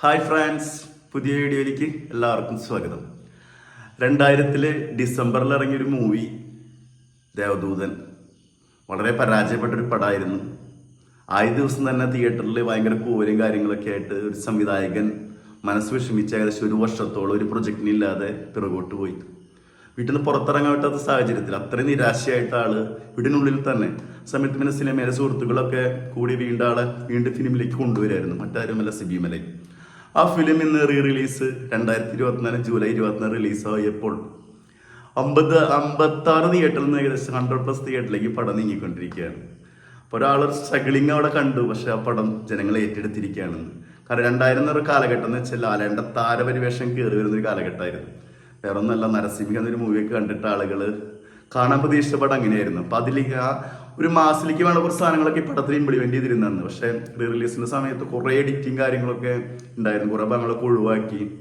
Hi France പുതിയ വീഡിയോയിലേക്ക് എല്ലാവർക്കും സ്വാഗതം. രണ്ടായിരത്തിലെ ഡിസംബറിൽ ഇറങ്ങിയൊരു മൂവി ദേവദൂതൻ. വളരെ പരാജയപ്പെട്ടൊരു പടമായിരുന്നു ആദ്യ ദിവസം തന്നെ തിയേറ്ററിൽ ഭയങ്കര കൂരും കാര്യങ്ങളൊക്കെ ആയിട്ട് ഒരു സംവിധായകൻ മനസ്സ് വിഷമിച്ച ഏകദേശം ഒരു വർഷത്തോളം ഒരു പ്രൊജക്റ്റിനില്ലാതെ പിറകോട്ട് പോയി. വീട്ടിൽ നിന്ന് പുറത്തിറങ്ങാൻ പറ്റാത്ത സാഹചര്യത്തിൽ അത്രയും നിരാശയായിട്ട് ആൾ വീടിനുള്ളിൽ തന്നെ സമയത്ത് പിന്നെ സിനിമയിലെ സുഹൃത്തുക്കളൊക്കെ കൂടി വീണ്ടും ആളെ വീണ്ടും ഫിലിമിലേക്ക് കൊണ്ടുവരായിരുന്നു. മറ്റാരുമല്ല സിബി മലൈ ആ ഫിലിം ഇന്ന് റീ റിലീസ് രണ്ടായിരത്തി ഇരുപത്തിനാല് ജൂലൈ ഇരുപത്തിനാല് റിലീസായപ്പോൾ അമ്പത് അമ്പത്തി ആറ് തിയേറ്ററിൽ നിന്ന് ഏകദേശം ഹൺഡ്രഡ് പ്ലസ് തിയേറ്ററിലേക്ക് പടം നീങ്ങിക്കൊണ്ടിരിക്കുകയാണ്. അപ്പോൾ ഒരാൾ സ്ട്രഗിളിങ് അവിടെ കണ്ടു പക്ഷെ ആ പടം ജനങ്ങൾ ഏറ്റെടുത്തിരിക്കുകയാണെന്ന് കാരണം രണ്ടായിരം എന്നൊരു കാലഘട്ടം എന്ന് വെച്ചാൽ ലാലേണ്ട താരപരിവേഷം കയറി വരുന്നൊരു കാലഘട്ടമായിരുന്നു. വേറെ ഒന്നല്ല നരസിംഹ എന്നൊരു മൂവിയൊക്കെ കണ്ടിട്ട് ആളുകൾ കാണാൻ പ്രതീക്ഷിച്ച പടം അങ്ങനെയായിരുന്നു. അപ്പോൾ അതിലേക്ക് ആ ഒരു മാസത്തിലേക്ക് വേണ്ട കുറച്ച് സാധനങ്ങളൊക്കെ പടത്തിൽ ഇംപ്ലിമെന്റ് ചെയ്തിരുന്നതാണ്. പക്ഷെ റീ റിലീസിന്റെ സമയത്ത് കുറേ എഡിറ്റിംഗ് കാര്യങ്ങളൊക്കെ ഉണ്ടായിരുന്നു. കുറേ ഭാഗങ്ങളൊക്കെ ഒഴിവാക്കി.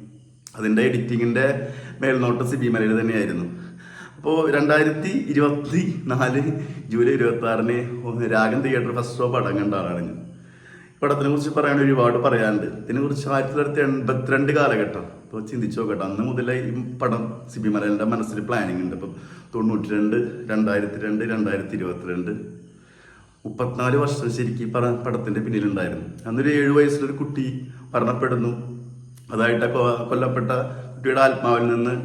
അതിന്റെ എഡിറ്റിങ്ങിന്റെ മേൽനോട്ടം സിബി മലയിൽ തന്നെയായിരുന്നു. അപ്പോൾ രണ്ടായിരത്തി ഇരുപത്തി നാല് ജൂലൈ ഇരുപത്തി ആറിന് രാഗം തിയേറ്റർ ഫസ്റ്റ് ഷോ പടം കണ്ട ആളാണ് ഞാൻ. പടത്തിനെ കുറിച്ച് പറയാൻ ഒരുപാട് പറയാനുണ്ട്. ഇതിനെ കുറിച്ച് ആയിരത്തി തൊള്ളായിരത്തി എൺപത്തിരണ്ട് കാലഘട്ടം. ഇപ്പോൾ ചിന്തിച്ചു നോക്കട്ടെ. അന്ന് മുതലേ ഈ പടം സി സിബി മലയാളിന്റെ മനസ്സിൽ പ്ലാനിങ് ഉണ്ട്. ഇപ്പം തൊണ്ണൂറ്റി രണ്ട് രണ്ടായിരത്തി രണ്ട് രണ്ടായിരത്തി ഇരുപത്തിരണ്ട് മുപ്പത്തിനാല് വർഷം ശരിക്കും ഈ പടത്തിന്റെ പിന്നിലുണ്ടായിരുന്നു. അന്നൊരു ഏഴ് വയസ്സിലൊരു കുട്ടി മരണപ്പെടുന്നു. അതായിട്ട് കൊല്ലപ്പെട്ട കുട്ടിയുടെ ആത്മാവിൽ നിന്ന്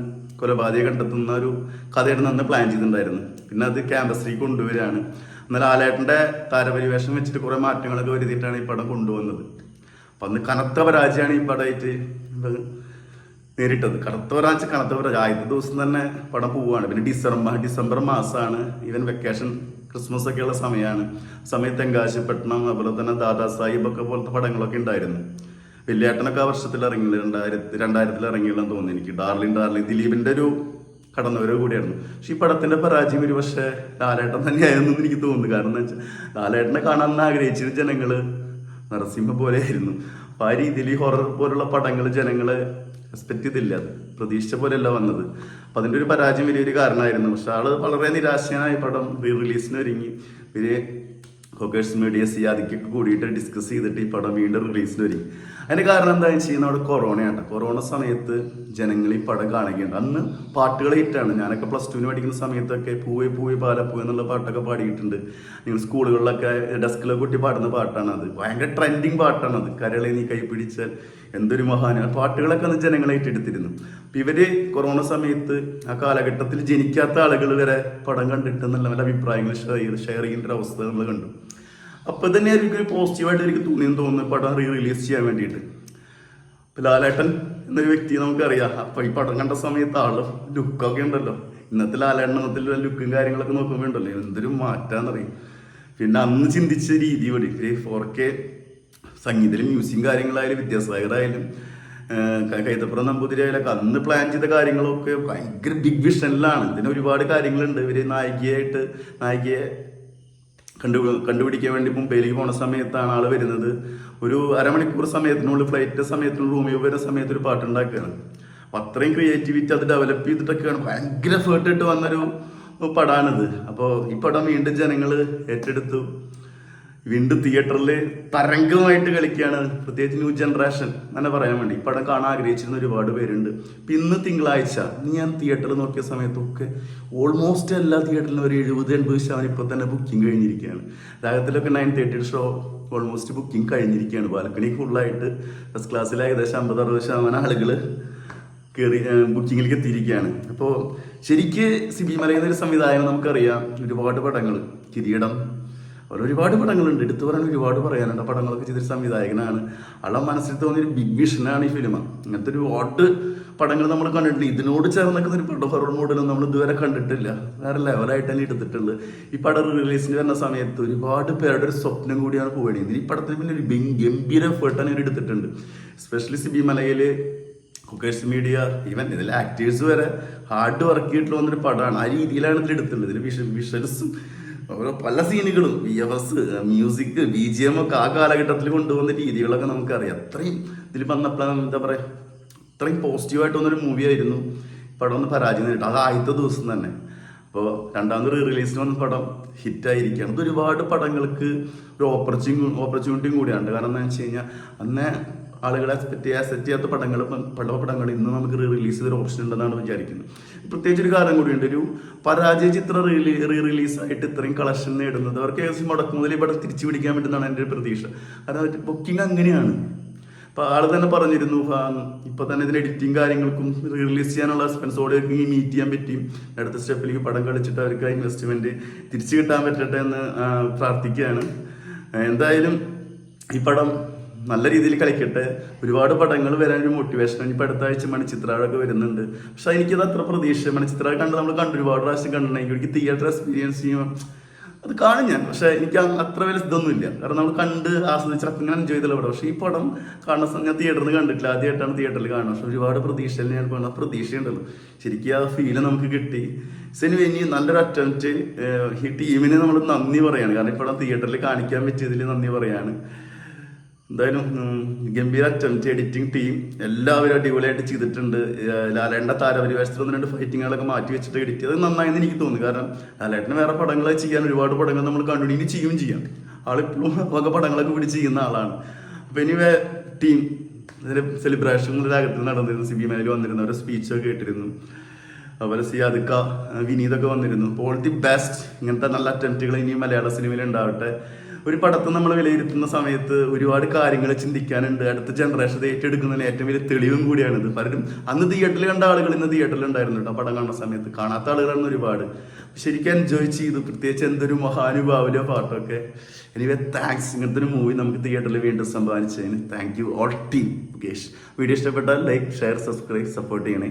കൊലപാതകം കണ്ടെത്തുന്ന ഒരു കഥയുടെ നിന്ന് പ്ലാൻ ചെയ്തിട്ടുണ്ടായിരുന്നു പിന്നെ അത് ക്യാമ്പസിലേക്ക് കൊണ്ടുവരികയാണ്. എന്നാൽ ആലേട്ടന്റെ താരപരിവേഷം വെച്ചിട്ട് കുറേ മാറ്റങ്ങളൊക്കെ വരുത്തിയിട്ടാണ് ഈ പടം കൊണ്ടുവന്നത്. അപ്പം അന്ന് കനത്ത പരാജയമാണ് ഈ പടമായിട്ട് നേരിട്ടത്. കടത്തവരാഴ്ച കടത്തവരാഴ്ച ആദ്യത്തെ ദിവസം തന്നെ പടം പോവുകയാണ്. പിന്നെ ഡിസംബർ ഡിസംബർ മാസമാണ് ഈവൻ വെക്കേഷൻ ക്രിസ്മസ് ഒക്കെയുള്ള സമയമാണ് സമയത്ത് എങ്കാശപ്പെട്ടണം അതുപോലെ തന്നെ ദാദാ സാഹിബ് ഒക്കെ പോലത്തെ പടങ്ങളൊക്കെ ഉണ്ടായിരുന്നു വലിയേട്ടനൊക്കെ ആ വർഷത്തിൽ ഇറങ്ങി രണ്ടായിരത്തി രണ്ടായിരത്തിൽ ഇറങ്ങിയില്ലെന്ന് തോന്നുന്നു എനിക്ക്. ഡാർലിൻ ഡാർലിൻ ദിലീപിന്റെ ഒരു കടന്നവരോ കൂടിയായിരുന്നു. പക്ഷെ ഈ പടത്തിന്റെ പരാജയം ഒരു പക്ഷേ ലാലേട്ടൻ തന്നെയായിരുന്നു എന്ന് എനിക്ക് തോന്നുന്നു. കാരണം എന്താ വെച്ചാൽ ലാലേട്ടനെ കാണാൻ ആഗ്രഹിച്ചിരുന്ന ജനങ്ങൾ നരസിംഹ പോലെയായിരുന്നു. അപ്പൊ ആ രീതിയിൽ ഈ ഹൊറർ പോലുള്ള പടങ്ങൾ ജനങ്ങൾ റെസ്പെക്ട് ചെയ്തില്ല. അത് പ്രതീക്ഷിച്ച പോലെയല്ല വന്നത്. അപ്പൊ അതിന്റെ ഒരു പരാജയം വലിയൊരു കാരണമായിരുന്നു. പക്ഷെ ആൾ വളരെ നിരാശനായ പടം റീ റിലീസിന് ഒരുങ്ങി. പിന്നെ ഹോക്കേഴ്സ് മീഡിയ സിയാദിക്കൊക്കെ കൂടിയിട്ട് ഡിസ്കസ് ചെയ്തിട്ട് ഈ പടം വീണ്ടും റിലീസിന് വരും അതിന് കാരണം വെച്ച് കഴിഞ്ഞാൽ അവിടെ കൊറോണയാണ് കൊറോണ സമയത്ത് ജനങ്ങൾ ഈ പടം കാണുകയുണ്ട്. അന്ന് പാട്ടുകൾ ഹിറ്റാണ് ഞാനൊക്കെ പ്ലസ് ടുവിന് പഠിക്കുന്ന സമയത്തൊക്കെ പൂവേ പൂവേ പാലപ്പൂ എന്നുള്ള പാട്ടൊക്കെ പാടിയിട്ടുണ്ട്. നിങ്ങൾ സ്കൂളുകളിലൊക്കെ ഡെസ്കിലൊക്കെ കുട്ടി പാടുന്ന പാട്ടാണ് അത്. ഭയങ്കര ട്രെൻഡിങ് പാട്ടാണ് അത്. കരളെ നീ കൈ പിടിച്ചാൽ എന്തൊരു മഹാന പാട്ടുകളൊക്കെ അന്ന് ജനങ്ങളായിട്ട് ഏറ്റെടുത്തിരുന്നു അപ്പൊ ഇവർ കൊറോണ സമയത്ത് ആ കാലഘട്ടത്തിൽ ജനിക്കാത്ത ആളുകൾ വരെ പടം കണ്ടിട്ട് നല്ല നല്ല അഭിപ്രായങ്ങൾ ഷെയർ ഷെയർ ചെയ്യേണ്ട ഒരു അവസ്ഥ നമ്മൾ കണ്ടു. അപ്പൊ തന്നെ എനിക്കൊരു പോസിറ്റീവായിട്ട് എനിക്ക് തോന്നിയെന്ന് തോന്നുന്നു പടം റീ റിലീസ് ചെയ്യാൻ വേണ്ടിയിട്ട്. ഇപ്പൊ ലാലേട്ടൻ എന്നൊരു വ്യക്തി നമുക്കറിയാം. അപ്പൊ ഈ പടം കണ്ട സമയത്ത് ആൾ ലുക്കൊക്കെ ഉണ്ടല്ലോ. ഇന്നത്തെ ഇന്നത്തെ ലുക്കും കാര്യങ്ങളൊക്കെ നോക്കുമ്പോൾ ഉണ്ടല്ലോ. എന്തൊരു മാറ്റാന്നറിയും? പിന്നെ അന്ന് ചിന്തിച്ച രീതി കൂടി. ഫോർ കെ സംഗീതത്തിലും മ്യൂസിക്കും കാര്യങ്ങളായാലും വിദ്യാസാഗറായാലും കൈതപ്പുറം നമ്പൂതിരി ഒക്കെ അന്ന് പ്ലാൻ ചെയ്ത കാര്യങ്ങളൊക്കെ ഭയങ്കര ബിഗ് വിഷനിലാണ് ഇതിന് ഒരുപാട് കാര്യങ്ങളുണ്ട്. ഇവർ നായികയായിട്ട് നായികയെ കണ്ടു കണ്ടുപിടിക്കാൻ വേണ്ടി മുംബൈയിലേക്ക് പോണ സമയത്താണ് ആൾ വരുന്നത്. ഒരു അരമണിക്കൂർ സമയത്തിനുള്ളിൽ ഫ്ലൈറ്റ് സമയത്തിനുള്ളിൽ റൂമിൽ വരുന്ന സമയത്ത് ഒരു പാട്ടുണ്ടാക്കുകയാണ്. അപ്പം അത്രയും ക്രിയേറ്റിവിറ്റി അത് ഡെവലപ്പ് ചെയ്തിട്ടൊക്കെയാണ്. ഭയങ്കര എഫേർട്ട് ഇട്ട് വന്നൊരു പടമാണിത് അപ്പോൾ ഈ പടം വീണ്ടും ജനങ്ങൾ ഏറ്റെടുത്തു. വീണ്ടും തിയേറ്ററിൽ തരംഗമായിട്ട് കളിക്കുകയാണ് പ്രത്യേകിച്ച് ന്യൂ ജനറേഷൻ എന്നെ പറയാൻ വേണ്ടി. പടം കാണാൻ ആഗ്രഹിച്ചിരുന്ന ഒരുപാട് പേരുണ്ട്. ഇപ്പം ഇന്ന് തിങ്കളാഴ്ച ഞാൻ തിയേറ്ററിൽ നോക്കിയ സമയത്തൊക്കെ ഓൾമോസ്റ്റ് എല്ലാ തിയേറ്ററിലും ഒരു എഴുപത് എൺപത് ശതമാനം ഇപ്പോൾ തന്നെ ബുക്കിംഗ് കഴിഞ്ഞിരിക്കുകയാണ്. രാഗത്തിലൊക്കെ nine thirty show almost booking കഴിഞ്ഞിരിക്കുകയാണ്. ബാൽക്കണി ഫുള്ളായിട്ട് ഫസ്റ്റ് ക്ലാസ്സിൽ ഏകദേശം അമ്പത് അറുപത് ശതമാനം ആളുകൾ കയറി ബുക്കിങ്ങിലേക്ക് എത്തിയിരിക്കുകയാണ്. അപ്പോൾ ശരിക്ക് സിബി മലയുന്ന ഒരു സംവിധായകൻ നമുക്കറിയാം. ഒരുപാട് പടങ്ങൾ കിരീടം അവിടെ ഒരുപാട് പടങ്ങളുണ്ട്. എടുത്തു പറയാൻ ഒരുപാട് പറയാനുണ്ട്. പടങ്ങളൊക്കെ ചെയ്തൊരു സംവിധായകനാണ്. ആളെ മനസ്സിൽ തോന്നിയൊരു ബിഗ് വിഷനാണ് ഈ ഫിലിം അങ്ങനത്തെ ഒരു ഒരുപാട് പടങ്ങൾ നമ്മൾ കണ്ടിട്ടില്ല. ഇതിനോട് ചേർന്ന് നിൽക്കുന്ന ഒരു പടം ഹൊറർ മോഡലും നമ്മൾ ഇതുവരെ കണ്ടിട്ടില്ല. വേറെ ലെവലായിട്ട് തന്നെ എടുത്തിട്ടുള്ളത് ഈ പടം റിലീസിന് വരുന്ന സമയത്ത് ഒരുപാട് പേരുടെ ഒരു സ്വപ്നം കൂടിയാണ് പോവുകയാണ്. ഈ പടത്തിന് പിന്നെ ഒരു ഗംഭീര എഫേർട്ട് തന്നെ എടുത്തിട്ടുണ്ട്. Specially Sibi Malayil cookers media even ഇതിൽ ആക്ടേഴ്സ് വരെ ഹാർഡ് വർക്ക് ചെയ്തിട്ടുള്ള വന്നൊരു പടമാണ്. ആ രീതിയിലാണ് ഇതിൽ എടുത്തിട്ടുള്ളത്. ഇതിൽ വിഷ വിഷ്വൽസും ഓരോ പല സീനുകളും. V F S music B G M ഒക്കെ ആ കാലഘട്ടത്തിൽ കൊണ്ടുവന്ന രീതികളൊക്കെ നമുക്കറിയാം. അത്രയും ഇതിൽ വന്നപ്പോഴാണ് എന്താ പറയുക അത്രയും പോസിറ്റീവായിട്ട് വന്നൊരു മൂവി ആയിരുന്നു. പടം ഒന്ന് പരാജയം നേരിട്ടു അത് ആദ്യത്തെ ദിവസം തന്നെ. അപ്പോൾ രണ്ടാമത് റീ റിലീസിന് വന്ന പടം ഹിറ്റായിരിക്കുകയാണ് ഇത് ഒരുപാട് പടങ്ങൾക്ക് ഒരു ഓപ്പർച്യൂണിറ്റി ഓപ്പർച്യൂണിറ്റിയും കൂടിയാണ് കാരണം എന്താണെന്ന് വെച്ച് കഴിഞ്ഞാൽ അന്ന് ആളുകൾ സെറ്റ് ചെയ്യാൻ സെറ്റ് ചെയ്യാത്ത പടങ്ങൾ പടവ പടങ്ങൾ ഇന്ന് നമുക്ക് റിലീസ് ചെയ്തൊരു ഓപ്ഷൻ ഉണ്ടെന്നാണ് വിചാരിക്കുന്നത്. പ്രത്യേകിച്ച് ഒരു കാരണം കൂടിയുണ്ട് ഒരു പരാജയ ചിത്രം റീ റീ റിലീസ് ആയിട്ട് ഇത്രയും കളക്ഷൻ നേടുന്നത് അവർക്ക് ഏകദേശം മുടക്കുമുതൽ ഇവിടെ തിരിച്ചു പിടിക്കാൻ പറ്റുന്നതാണ് എന്റെ ഒരു പ്രതീക്ഷ. അതായത് ബുക്കിംഗ് അങ്ങനെയാണ്. അപ്പൊ ആൾ തന്നെ പറഞ്ഞിരുന്നു ഇപ്പം തന്നെ ഇതിന് എഡിറ്റിംഗ് കാര്യങ്ങൾക്കും റിലീസ് ചെയ്യാനുള്ള എക്സ്പെൻസോടെ മീറ്റ് ചെയ്യാൻ പറ്റിയും. അടുത്ത സ്റ്റെപ്പിലേക്ക് പടം കളിച്ചിട്ട് അവർക്ക് ആ ഇൻവെസ്റ്റ്മെന്റ് തിരിച്ചു കിട്ടാൻ പറ്റട്ടെ എന്ന് പ്രാർത്ഥിക്കുകയാണ്. എന്തായാലും ഈ പടം നല്ല രീതിയിൽ കളിക്കട്ടെ. ഒരുപാട് പടങ്ങൾ വരാൻ ഒരു മോട്ടിവേഷൻ ഇപ്പം അടുത്ത ആഴ്ച മണിച്ചിത്രകളൊക്കെ വരുന്നുണ്ട്. പക്ഷെ എനിക്കത് അത്ര പ്രതീക്ഷ. മണിച്ചിത്ര കണ്ട് നമ്മൾ കണ്ട് ഒരുപാട് പ്രാവശ്യം കണ്ടിട്ടുണ്ടെങ്കിൽ എനിക്ക് തിയേറ്റർ എക്സ്പീരിയൻസ് ചെയ്യുമ്പോൾ അത് കാണും ഞാൻ. പക്ഷെ എനിക്ക് അത്ര വലിയ ഇതൊന്നുമില്ല കാരണം നമ്മൾ കണ്ട് ആസ്വദിച്ച് അങ്ങനെ എൻജോയ് ചെയ്തല്ലോ പടം. പക്ഷേ ഈ പടം കാണുന്ന സമയം ഞാൻ തിയേറ്ററിൽ കണ്ടിട്ടില്ല. ആദ്യമായിട്ടാണ് തിയേറ്ററിൽ കാണുന്നത്. പക്ഷെ ഒരുപാട് പ്രതീക്ഷയിൽ ഞാൻ കാണുന്ന പ്രതീക്ഷയുണ്ടല്ലോ. ശരിക്കും ആ ഫീൽ നമുക്ക് കിട്ടി. സിനിമ ഇനി നല്ലൊരു അറ്റംപ്റ്റ് ഈ ടീമിന് നമ്മൾ നന്ദി പറയാണ്. കാരണം ഈ തിയേറ്ററിൽ കാണിക്കാൻ പറ്റിയതിൽ നന്ദി പറയാണ്. എന്തായാലും ഗംഭീര അറ്റംപ്റ്റ് എഡിറ്റിംഗ് ടീം എല്ലാവരും അടിപൊളിയായിട്ട് ചെയ്തിട്ടുണ്ട്. ലാലേട്ടന്റെ താരപരിവേഷത്തിൽ ഒന്ന് രണ്ട് ഫൈറ്റിങ്ങുകളൊക്കെ മാറ്റി വെച്ചിട്ട് എഡിറ്റ് ചെയ്ത് നന്നായെന്ന് എനിക്ക് തോന്നുന്നു. കാരണം ലാലേട്ടന് വേറെ പടങ്ങൾ ചെയ്യാൻ ഒരുപാട് പടങ്ങൾ നമ്മൾ കണ്ടിന്യൂ ചെയ്യും. ചെയ്യാം ആളിപ്പോഴും വക പടങ്ങളൊക്കെ കൂടി ചെയ്യുന്ന ആളാണ്. അപ്പം ഇനി ടീം ഇതിന്റെ സെലിബ്രേഷനുകളുടെ അകത്ത് നടന്നിരുന്നു. സി ബി മേലിൽ വന്നിരുന്നു. അവരുടെ സ്പീച്ചൊക്കെ കേട്ടിരുന്നു. അതുപോലെ സിയാദിക്ക വിനീതൊക്കെ വന്നിരുന്നു. ഓൾ ദി ബെസ്റ്റ് ഇങ്ങനത്തെ നല്ല അറ്റംപ്റ്റുകൾ ഇനി മലയാള സിനിമയിൽ ഉണ്ടാവട്ടെ. ഒരു പടത്തെ നമ്മൾ വിലയിരുത്തുന്ന സമയത്ത് ഒരുപാട് കാര്യങ്ങൾ ചിന്തിക്കാനുണ്ട്. അടുത്ത ജനറേഷൻ ഏറ്റെടുക്കുന്നതിന് ഏറ്റവും വലിയ തെളിവും കൂടിയാണിത്. പലരും അന്ന് തിയേറ്ററിൽ കണ്ട ആളുകൾ ഇന്ന് തിയേറ്ററിൽ ഉണ്ടായിരുന്നു കേട്ടോ പടം കാണുന്ന സമയത്ത്. കാണാത്ത ആളുകളാണ് ഒരുപാട്. ശരിക്കും എൻജോയ് ചെയ്തു. പ്രത്യേകിച്ച് എന്തൊരു മഹാനുഭാവിലോ പാട്ടൊക്കെ. എനിവേ താങ്ക്സ് ഇങ്ങനത്തെ ഒരു മൂവി നമുക്ക് തിയേറ്ററിൽ വീണ്ടും സമ്മാനിച്ചതിന് thank you all team Mukesh. Video ഇഷ്ടപ്പെട്ടാൽ ലൈക്ക് ഷെയർ സബ്സ്ക്രൈബ് സപ്പോർട്ട് ചെയ്യണേ.